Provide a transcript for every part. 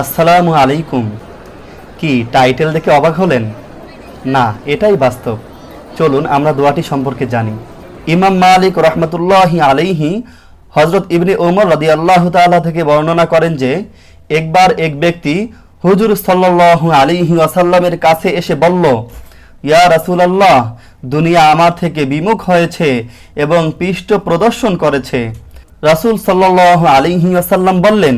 আসসালামু আলাইকুম। কি টাইটেল দেখে অবাক হলেন? না, এটাই বাস্তব। চলুন আমরা দোয়াটি সম্পর্কে জানি। ইমাম মালিক রহমতুল্লাহি আলাইহি হজরত ইবনে ওমর রদি আল্লাহ তাআলা থেকে বর্ণনা করেন যে, একবার এক ব্যক্তি হুজুর সাল্লাল্লাহু আলাইহি ওয়াসাল্লামের কাছে এসে বলল, ইয়া রাসূলুল্লাহ, দুনিয়া আমার থেকে বিমুখ হয়েছে এবং পৃষ্ঠ প্রদর্শন করেছে। রাসূল সাল্লাল্লাহু আলাইহি ওয়াসাল্লাম বললেন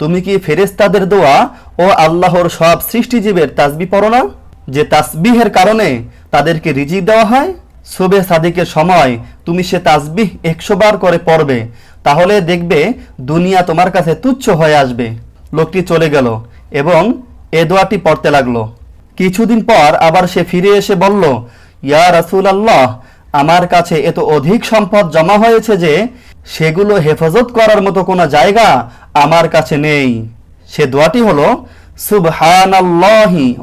তুমি কি ফেরেস্তাদের দোয়া ও আল্লাহর সব সৃষ্টিজীবের তাসবি পড়ো না? যে তাসবিহের কারণে তাদেরকে রিজিক দেওয়া হয়? শোবে সাদিকের সময় তুমি সে তাসবিহ একশো বার করে পড়বে, তাহলে দেখবে দুনিয়া তোমার কাছে তুচ্ছ হয়ে আসবে। লোকটি চলে গেল এবং এ দোয়াটি পড়তে লাগল। কিছুদিন পর আবার সে ফিরে এসে বলল, ইয়া রাসূল আল্লাহ আমার কাছে এত অধিক সম্পদ জমা হয়েছে যে সেগুলো হেফাজত করার মতো কোনো জায়গা আমার কাছে নেই। সে দোয়াটি হলো, সুবহানাল্লাহি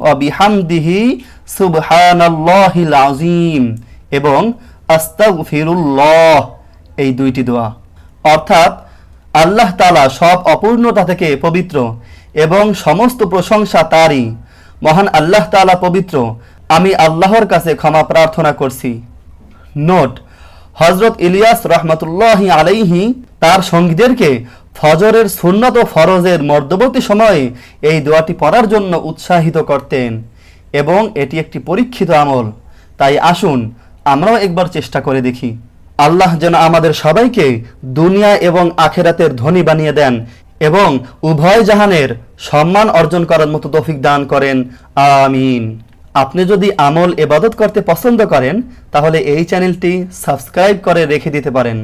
সুবহানাল্লাহিল আযীম এবং আস্তাগফিরুল্লাহ এই দুইটি দোয়া। অর্থাৎ আল্লাহ তালা সব অপূর্ণতা থেকে পবিত্র এবং সমস্ত প্রশংসা তারই। মহান আল্লাহ তাআলা পবিত্র। আমি আল্লাহর কাছে ক্ষমা প্রার্থনা করছি। নোট হজরত ইলিয়াস রহমতুল্লাহ আলাইহি তার সঙ্গীদেরকে ফজরের সুন্নত ও ফরজের মধ্যবর্তী সময়ে এই দোয়াটি পড়ার জন্য উৎসাহিত করতেন এবং এটি একটি পরীক্ষিত আমল। তাই আসুন, আমরাও একবার চেষ্টা করে দেখি। আল্লাহ যেন আমাদের সবাইকে দুনিয়া এবং আখেরাতের ধনী বানিয়ে দেন এবং উভয় জাহানের সম্মান অর্জন করার মতো তৌফিক দান করেন। আমিন। আপনি যদি আমল এবাদত করতে পছন্দ করেন, তাহলে এই চ্যানেলটি সাবস্ক্রাইব করে রেখে দিতে পারেন।